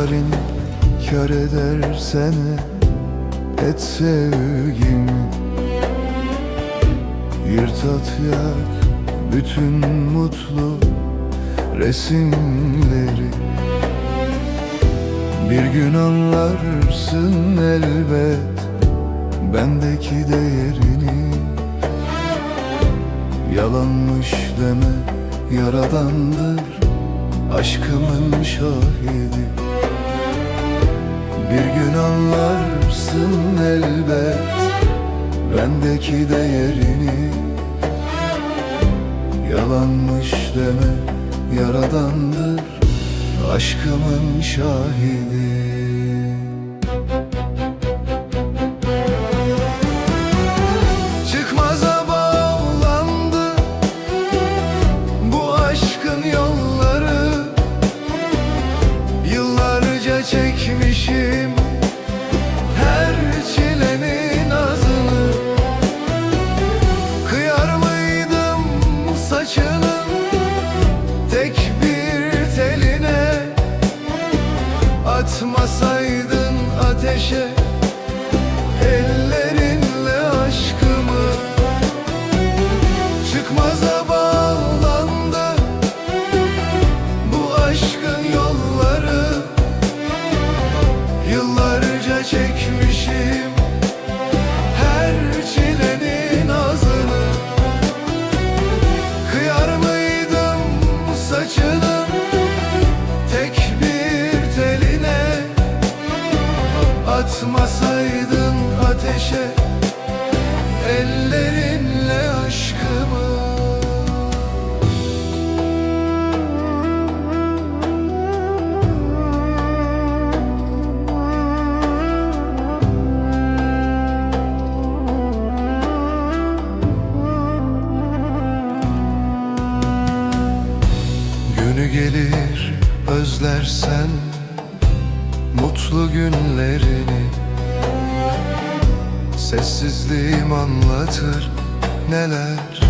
yarin kar edersene Et sevgimi. Yırt at yak bütün mutlu resimleri. Bir gün anlarsın elbet bendeki değerini. Yalanmış deme yaradandır aşkımın şahidi Bir gün anlarsın elbet bendeki değerini. Yalanmış deme yaradandır aşkımın şahidi. Çekmişim ateşe ateşe ellerinle aşkımı. Günü gelir özlersen mutlu günlerini Sessizliğim anlatır neler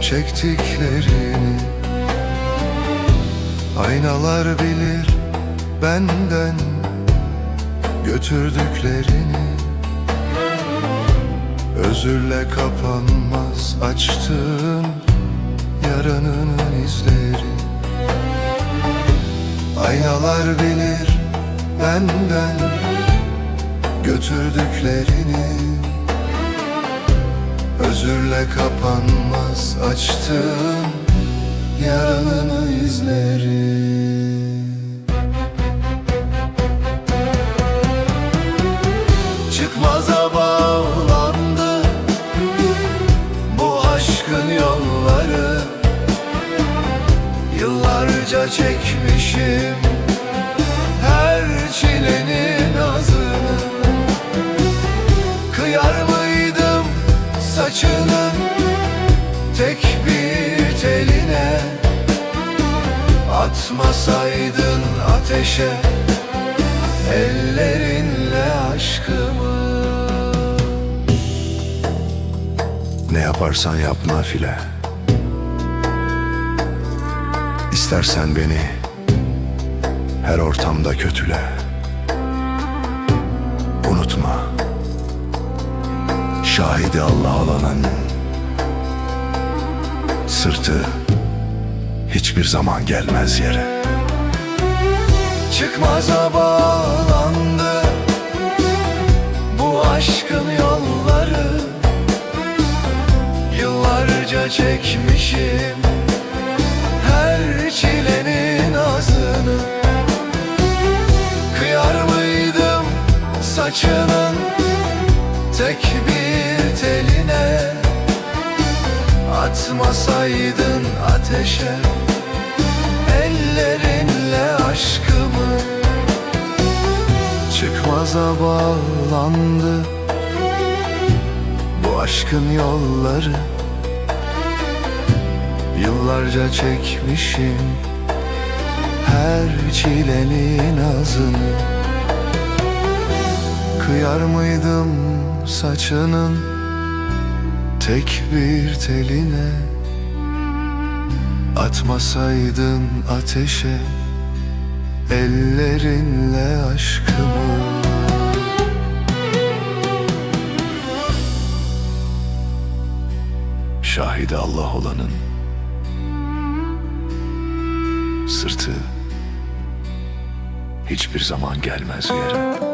çektiklerini. Aynalar bilir benden götürdüklerini. Özürle kapanmaz açtığın yaranın izleri. Aynalar bilir benden götürdüklerini. Özürle kapanmaz açtığım yaranın izleri. Çıkmaza bağlandı bu aşkın yolları. Yıllarca çekmişim Atmasaydın ateşe ellerinle aşkımı. Ne yaparsan yap nafile. İstersen beni her ortamda kötüle. Unutma Şahidi Allah olanın Sırtı hiçbir zaman gelmez yere. Çıkmaza bağlandı. Bu aşkın yolları. Yıllarca çekmişim her çilenin azını. Kıyar mıydım saçının tek bir teline? Atmasaydın ateşe aşkımı Çıkmaza bağlandı. Bu aşkın yolları Yıllarca çekmişim. Her çilenin azını Kıyar mıydım saçının tek bir teline? Atmasaydın ateşe Ellerinle aşkımı. Şahidi Allah olanın Sırtı Hiçbir zaman gelmez yere